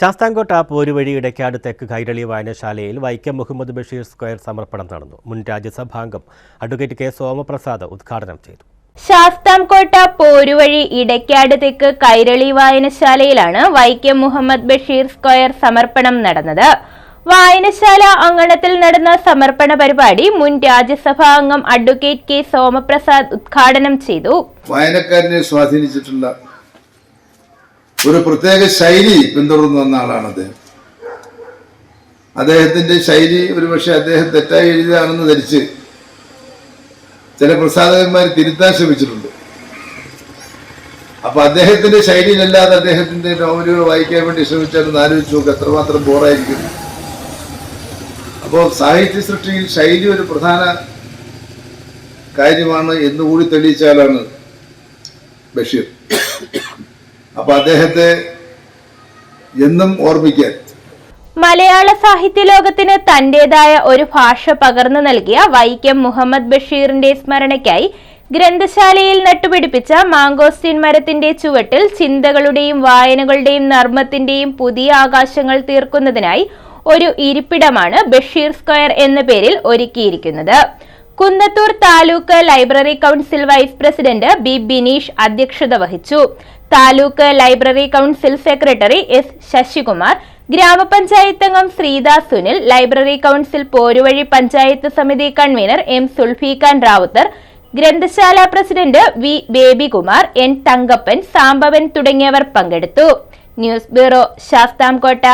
ശാസ്താംകോട്ട പോരുവഴി ഇടയ്ക്കാട് തെക്ക് കൈരളി വായനശാലയിൽ വൈക്കം മുഹമ്മദ് ബഷീർ സ്ക്വയർ സമർപ്പണം നടന്നു. മുൻ രാജ്യസഭാംഗം അഡ്വക്കേറ്റ് കെ സോമപ്രസാദ് ഉദ്ഘാടനം ചെയ്തു. ശാസ്താംകോട്ട പോരുവഴി ഇടയ്ക്കാട് തെക്ക് കൈരളി വായനശാലയിലാണ് വൈക്കം മുഹമ്മദ് ബഷീർ സ്ക്വയർ സമർപ്പണം നടന്നത്. വായനശാല അങ്കണത്തിൽ നടന്ന സമർപ്പണ പരിപാടി മുൻ രാജ്യസഭാ അംഗം അഡ്വക്കേറ്റ് കെ സോമപ്രസാദ് ഉദ്ഘാടനം ചെയ്തു. വായനക്കാരനെ സ്വാധീനിച്ചിട്ടുള്ള ഒരു പ്രത്യേക ശൈലി പിന്തുടർന്നു വന്ന ആളാണ് അദ്ദേഹം. അദ്ദേഹത്തിന്റെ ശൈലി ഒരുപക്ഷെ അദ്ദേഹം തെറ്റായി എഴുതിയതാണെന്ന് ധരിച്ച് ചില പ്രസാധകന്മാർ തിരുത്താൻ ശ്രമിച്ചിട്ടുണ്ട്. അപ്പൊ അദ്ദേഹത്തിന്റെ ശൈലിയിലല്ലാതെ അദ്ദേഹത്തിന്റെ നോവലുകൾ വായിക്കാൻ വേണ്ടി ശ്രമിച്ചാൽ ആലോചിച്ചു ആലോചിച്ച് നോക്ക് എത്രമാത്രം ബോറായിരിക്കും. അപ്പോൾ സാഹിത്യ സൃഷ്ടിയിൽ ശൈലി ഒരു പ്രധാന കാര്യമാണ് എന്നുകൂടി തെളിയിച്ചാലാണ് ബഷീർ. അപ്പൊ അദ്ദേഹത്തെ എന്നും ഓർമ്മിക്കാൻ. മലയാള സാഹിത്യ ലോകത്തിന് തന്റേതായ ഒരു ഭാഷ പകർന്നു നൽകിയ വൈക്കം മുഹമ്മദ് ബഷീറിന്റെ സ്മരണയ്ക്കായി ഗ്രന്ഥശാലയിൽ നട്ടുപിടിപ്പിച്ച മാങ്കോസ്റ്റിൻ മരത്തിന്റെ ചുവട്ടിൽ ചിന്തകളുടെയും വായനകളുടെയും നർമ്മത്തിന്റെയും പുതിയ ആകാശങ്ങൾ തീർക്കുന്നതിനായി ഒരു ഇരിപ്പിടമാണ് ബഷീർ സ്ക്വയർ എന്ന പേരിൽ ഒരുക്കിയിരിക്കുന്നത്. Kunnathur taluk library council vice president B Bineesh അധ്യക്ഷത വഹിച്ചു. Taluk library council secretary S Sasikumar grama panchayat അംഗം ശ്രീദാസ് സുനിൽ ലൈബ്രറി കൗൺസിൽ പോരുവഴി പഞ്ചായത്ത് സമിതി കൺവീനർ എം സുൽഫീഖാൻ റാവുത്തർ ഗ്രന്ഥശാല president V Babykumar N Thankappan Sambavan തുടങ്ങിയവർ പങ്കെടുത്തു. News bureau Sasthamcotta.